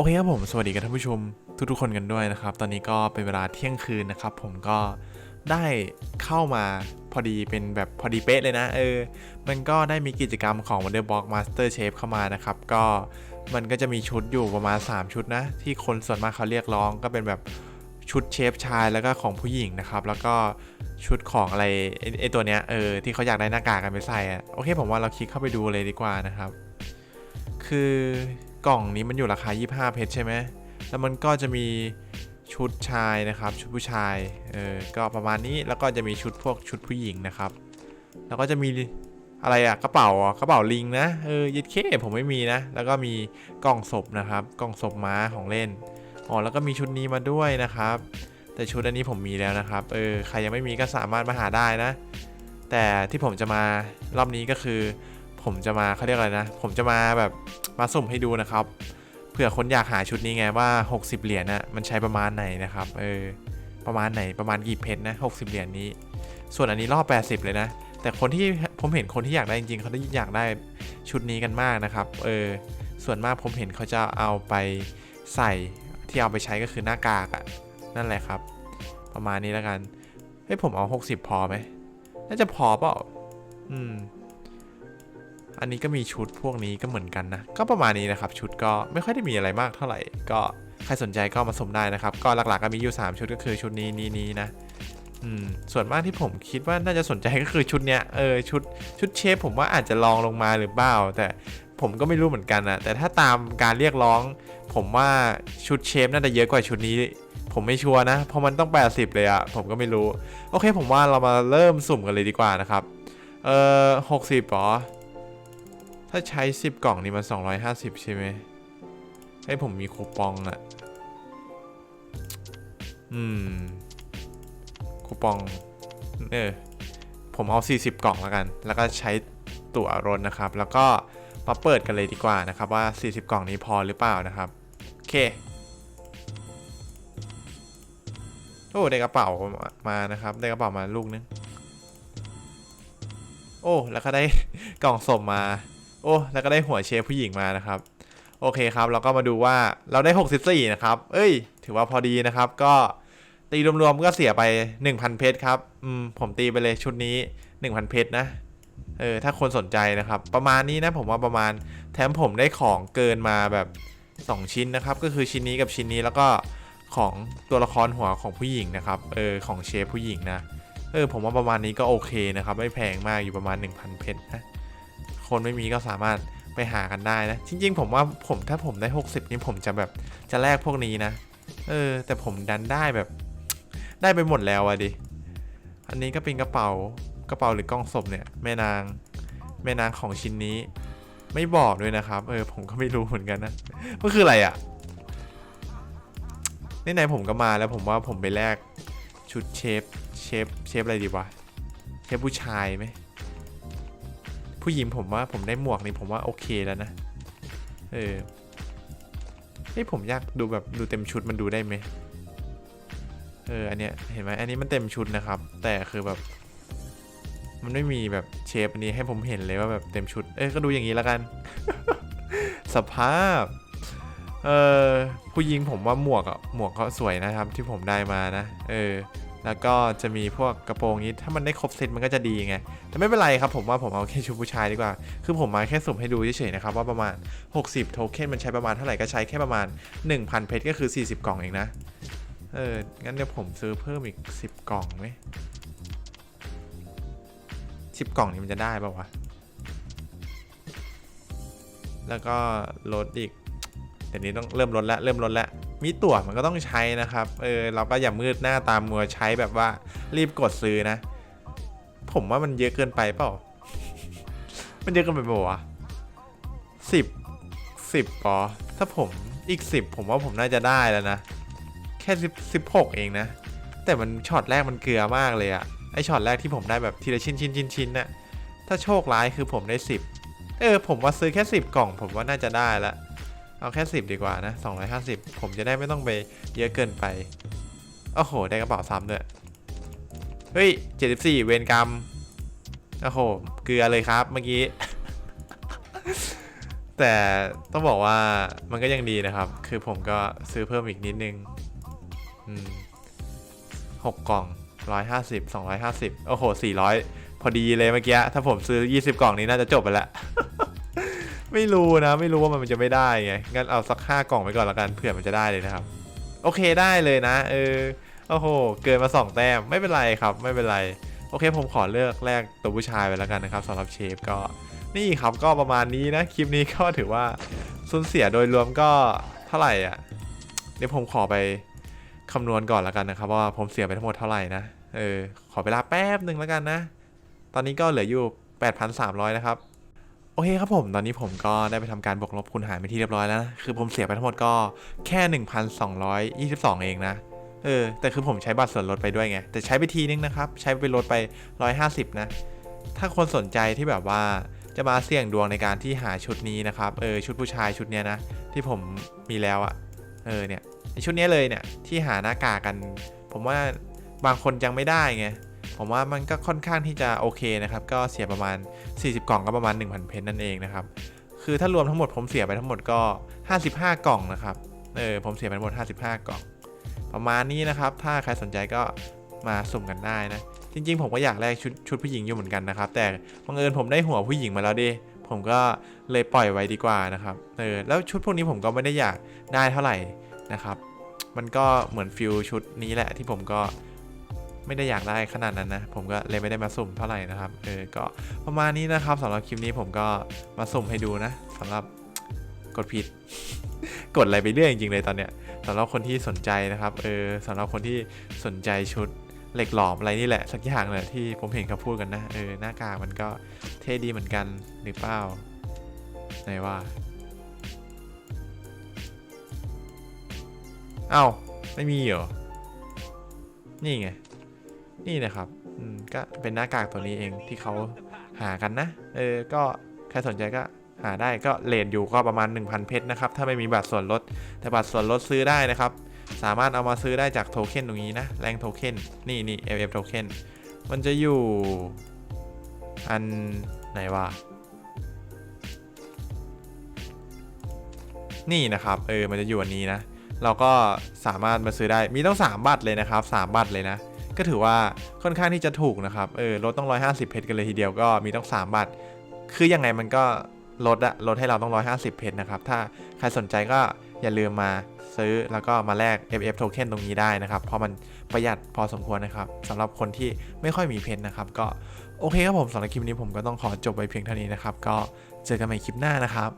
โอเคครับผม สวัสดีกับท่านผู้ชมทุกๆคนกันด้วยนะครับ ตอนนี้ก็เป็นเวลาเที่ยงคืนนะครับ ผมก็ได้เข้ามาพอดีเป็นแบบพอดีเป๊ะเลยนะ เออ มันก็ได้มีกิจกรรมของ Wonderbox Master Chef เข้ามานะครับ ก็มันก็จะมีชุดอยู่ประมาณ 3 ชุดนะ ที่คนส่วนมากเขาเรียกร้อง ก็เป็นแบบชุดเชฟชายแล้วก็ของผู้หญิงนะครับ แล้วก็ชุดของอะไรไอ้ไอตัวเนี้ยเออที่เขาอยากได้หน้ากากกันไปใส่อะโอเค ผมว่าเราคลิกเข้าไปดูเลยดีกว่านะครับ คือ กล่องนี้มันอยู่ราคา 25 เพชรใช่ไหมแล้วมันก็จะมีชุดชายนะครับ ชุดผู้ชาย เออ ก็ประมาณนี้ แล้วก็จะมีชุดพวกชุดผู้หญิงนะครับ แล้วก็จะมีอะไรอะกระเป๋าอะกระเป๋าลิงนะ เออยิดเคผมไม่มีนะ แล้วก็มีกล่องศพนะครับ กล่องศพม้าของเล่น อ๋อ แล้วก็มีชุดนี้มาด้วยนะครับ แต่ชุดอันนี้ผมมีแล้วนะครับ เออ ใครยังไม่มีก็สามารถมาหาได้นะ แต่ที่ผมจะมารอบนี้ก็คือ ผมจะมาเขาเรียกอะไรนะ ผมจะมาแบบมาสุ่มให้ดูนะครับ เผื่อคนอยากหาชุดนี้ไงว่า 60 เหรียญน่ะมันใช้ประมาณไหนนะครับ เออ ประมาณไหนประมาณกี่เพชรนะ 60 เหรียญนี้ ส่วนอันนี้รอบ 80 เลยนะ แต่คนที่ผมเห็นคนที่อยากได้จริงๆเขาได้อยากได้ชุดนี้กันมากนะครับ เออ ส่วนมากผมเห็นเขาจะเอาไปใส่ที่เอาไปใช้ก็คือหน้ากากอะนั่นแหละครับ ประมาณนี้แล้วกัน เฮ้ยผมเอา 60 พอไหมน่าจะพอเปล่า อืม อันนี้ก็มีชุดพวกนี้ก็เหมือนกันนะ ก็ประมาณนี้นะครับ ชุดก็ไม่ค่อยได้มีอะไรมากเท่าไหร่ ก็ใครสนใจก็มาสมได้นะครับ ก็หลักๆก็มีอยู่ 3 ชุดก็คือชุดนี้นี้นี้นะอืมส่วนมากที่ผมคิดว่าน่าจะสนใจก็คือชุดเนี้ยเออชุดชุดเชฟผมว่าอาจจะลองลงมาหรือเปล่าแต่ผมก็ไม่รู้เหมือนกันนะแต่ถ้าตามการเรียกร้อง ผมว่าชุดเชฟน่าจะเยอะกว่าชุดนี้ ผมไม่ชัวร์นะ เพราะมันต้อง 80 เลยอะผมก็ไม่รู้ โอเค ผมว่าเรามาเริ่มสุ่มกันเลยดีกว่านะครับ เออ60หรอ ถ้าใช้ 10 กล่องนี่มัน 250 ใช่ไหมให้ผมมีคูปองอะอืม คูปอง เออ ผมเอา 40 กล่องแล้วกัน แล้วก็ใช้ตั๋วรถนะครับ แล้วก็มาเปิดกันเลยดีกว่านะครับว่า 40 กล่องนี้พอหรือเปล่านะครับ โอเค โอ้ได้กระเป๋ามานะครับ ได้กระเป๋ามาลูกนึง โอ้ แล้วก็ได้กล่องสมมา โอ้แล้วก็ได้หัวเชฟผู้หญิงมานะครับ โอเคครับ เราก็มาดูว่าเราได้ 64 นะครับ เอ้ย ถือว่าพอดีนะครับ ก็ตีรวมๆก็เสียไป 1,000 เพชรครับ อืม ผมตีไปเลยชุดนี้ 1,000 เพชรนะ เออ ถ้าคนสนใจนะครับ ประมาณนี้นะ ผมว่าประมาณ แถมผมได้ของเกินมาแบบ 2 ชิ้นนะครับ ก็คือชิ้นนี้กับชิ้นนี้แล้วก็ของตัวละครหัวของผู้หญิงนะครับ เออ ของเชฟผู้หญิงนะ เออ ผมว่าประมาณนี้ก็โอเคนะครับ ไม่แพงมากอยู่ประมาณ 1,000 เพชรนะ คนไม่มีก็สามารถไปหากันได้นะ จริง ๆ ผมว่าผมถ้าผมได้ 60 นี่ผมจะแบบจะแลกพวกนี้นะ เออ แต่ผมดันได้แบบ ได้ไปหมดแล้วอะดิ อันนี้ก็เป็นกระเป๋ากระเป๋าหรือกล้องศพเนี่ยแม่นางแม่นางของชิ้นนี้ ไม่บอกด้วยนะครับ เออ ผมก็ไม่รู้เหมือนกันนะมันคืออะไรอะนี่ไหนผมก็มาแล้วผมว่าผมไปแลกชุดเชฟเชฟเชฟอะไรดีวะเชฟผู้ชายไหม ผู้หญิงผมว่าผมได้หมวกนี่ผมว่าโอเคแล้วนะ เออเฮ้ยผมอยากดูแบบดูเต็มชุดมันดูได้ไหมเอออันเนี้ยเห็นไหมอันนี้มันเต็มชุดนะครับ แต่คือแบบ มันไม่มีแบบเชฟอันนี้ให้ผมเห็นเลยว่าแบบเต็มชุด เออก็ดูอย่างนี้แล้วกัน สภาพ เออผู้หญิงผมว่าหมวกอะหมวกเขาสวยนะครับ ที่ผมได้มานะ เออ แล้วก็จะมีพวกกระโปรงนี้ถ้ามันได้ครบเซตมันก็จะดีไง แต่ไม่เป็นไรครับผมว่าผมเอาแค่ชุดผู้ชายดีกว่า คือผมมาแค่สุ่มให้ดูเฉยๆนะครับว่าประมาณ 60 โทเค็นมันใช้ประมาณเท่าไหร่ก็ใช้แค่ประมาณ 1,000 เพชรก็คือ 40 กล่องเองนะ เออ งั้นเดี๋ยวผมซื้อเพิ่มอีก 10 กล่องไหม10กล่องนี้มันจะได้ป่าวะ แล้วก็ลดอีกเดี๋ยวนี้ต้องเริ่มลดแล้วเริ่มลดแล้ว มีตั๋วมันก็ต้องใช้นะครับ เออเราก็อย่ามืดหน้าตามมัวใช้แบบว่ารีบกดซื้อนะ ผมว่ามันเยอะเกินไปเปล่า มันเยอะเกินไปเปล่าวะสิบสิบปอถ้าผมอีกสิบผมว่าผมน่าจะได้แล้วนะ แค่สิบสิบหกเองนะ แต่มันช็อตแรกมันเกลือมากเลยอะไอช็อตแรกที่ผมได้แบบทีละชิ้นชิ้นชิ้นชิ้นน่ะถ้าโชคร้ายคือผมได้สิบเออ ผมว่าซื้อแค่สิบกล่อง ผมว่าน่าจะได้ละ เอาแค่สิบดีกว่านะ 250 ผมจะได้ไม่ต้องไปเยอะเกินไป โอ้โห ได้กระเป๋าซ้ำด้วย เฮ้ย 74 เวรกรรม โอ้โห เกลือเลยครับเมื่อกี้ แต่ต้องบอกว่ามันก็ยังดีนะครับ คือผมก็ซื้อเพิ่มอีกนิดนึงหกกล่องร้อยห้าสิบสองร้อยห้าสิบโอ้โหสี่ร้อยพอดีเลยเมื่อกี้ ถ้าผมซื้อยี่สิบกล่องนี้น่าจะจบไปแล้ว ไม่รู้นะไม่รู้ว่ามันจะไม่ได้ไงงั้นเอาสักห้ากล่องไปก่อนละกันเผื่อมันจะได้เลยนะครับ โอเคได้เลยนะ เออโอ้โห เกินมาสองแต้มไม่เป็นไรครับ ไม่เป็นไร โอเคผมขอเลือกแรกตัวผู้ชายไปแล้วกันนะครับสำหรับเชฟก็นี่ครับก็ประมาณนี้นะคลิปนี้ก็ถือว่าสูญเสียโดยรวมก็เท่าไหร่อะเดี๋ยวผมขอไปคำนวณก่อนแล้วกันนะครับ ว่าผมเสียไปทั้งหมดเท่าไหร่นะเออขอเวลาแป๊บหนึ่งแล้วกันนะ ตอนนี้ก็เหลืออยู่ 8,300 นะครับ อเคครับผมตอนนี้ผมก็ได้ไปทำการบวกลบคูณหารไปที่เรียบร้อยแล้วนะคือผมเสียไปทั้งหมดก็แค่ 1,222 เองนะเออแต่คือผมใช้บัตรส่วนลดไปด้วยไง แต่ใช้ไปทีนึงนะครับ ใช้ไปลดไป 150 นะ ถ้าคนสนใจที่แบบว่าจะมาเสี่ยงดวงในการที่หาชุดนี้นะครับเออชุดผู้ชายชุดเนี้ยนะ ที่ผมมีแล้วอะเออเนี่ยชุดนี้เลยเนี่ยที่หาหน้ากากกัน ผมว่าบางคนยังไม่ได้ไง ผมว่ามันก็ค่อนข้างที่จะโอเคนะครับ ก็เสียประมาณ 40 กล่องก็ประมาณ 1,000 เพนนั่นเองนะครับ คือถ้ารวมทั้งหมดผมเสียไปทั้งหมดก็ 55 กล่องนะครับ เออผมเสียไปทั้งหมด 55 กล่อง ประมาณนี้นะครับ ถ้าใครสนใจก็มาสุ่มกันได้นะ จริงๆ ผมก็อยากแลกชุดชุดผู้หญิงอยู่เหมือนกันนะครับ แต่บังเอิญผมได้หัวผู้หญิงมาแล้วดิผมก็เลยปล่อยไว้ดีกว่านะครับ เออ แล้วชุดพวกนี้ผมก็ไม่ได้อยากได้เท่าไหร่นะครับ มันก็เหมือนฟิลชุดนี้แหละที่ผมก็ ไม่ได้อยากได้ขนาดนั้นนะ ผมก็เลยไม่ได้มาสุ่มเท่าไหร่นะครับ เออ ก็ประมาณนี้นะครับสำหรับคลิปนี้ผมก็มาสุ่มให้ดูนะสำหรับกดผิด กดอะไรไปเรื่อยจริงๆเลยตอนเนี้ยสำหรับคนที่สนใจนะครับ เออสำหรับคนที่สนใจชุดเหล็กหลอมอะไรนี่แหละสักอย่างแหละที่ผมเห็นเขาพูดกันนะ เออหน้ากากมันก็เท่ดีเหมือนกันหรือเปล่าไหนว่าเอ้าไม่มีเหรอ นี่ไง นี่นะครับอืมก็เป็นหน้ากากตัวนี้เองที่เขาหากันนะ เออ ก็ใครสนใจก็หาได้ก็เลนอยู่ก็ประมาณ 1,000 เพชรนะครับ ถ้าไม่มีบัตรส่วนลด แต่บัตรส่วนลดซื้อได้นะครับ สามารถเอามาซื้อได้จากโทเค็นตรงนี้นะ แรงโทเค็น นี่นี่ FF โทเค็น มันจะอยู่ อันไหนวะ นี่นะครับ เออ มันจะอยู่อันนี้นะ เราก็สามารถมาซื้อได้ มีต้อง 3 บัตรเลยนะครับ 3 บัตรเลยนะ ก็ถือว่าค่อนข้างที่จะถูกนะครับ เออลดต้อง 150 เพชรกันเลยทีเดียวก็มีต้อง 3บัตรคือยังไงมันก็ลดอะลดให้เราต้อง 150 เพชรนะครับ ถ้าใครสนใจก็อย่าลืมมาซื้อแล้วก็มาแลก FF Token ตรงนี้ได้นะครับ เพราะมันประหยัดพอสมควรนะครับสำหรับคนที่ไม่ค่อยมีเพชรนะครับ ก็โอเคครับผมสำหรับคลิปนี้ผมก็ต้องขอจบไปเพียงเท่านี้นะครับ ก็เจอกันใหม่คลิปหน้านะครับ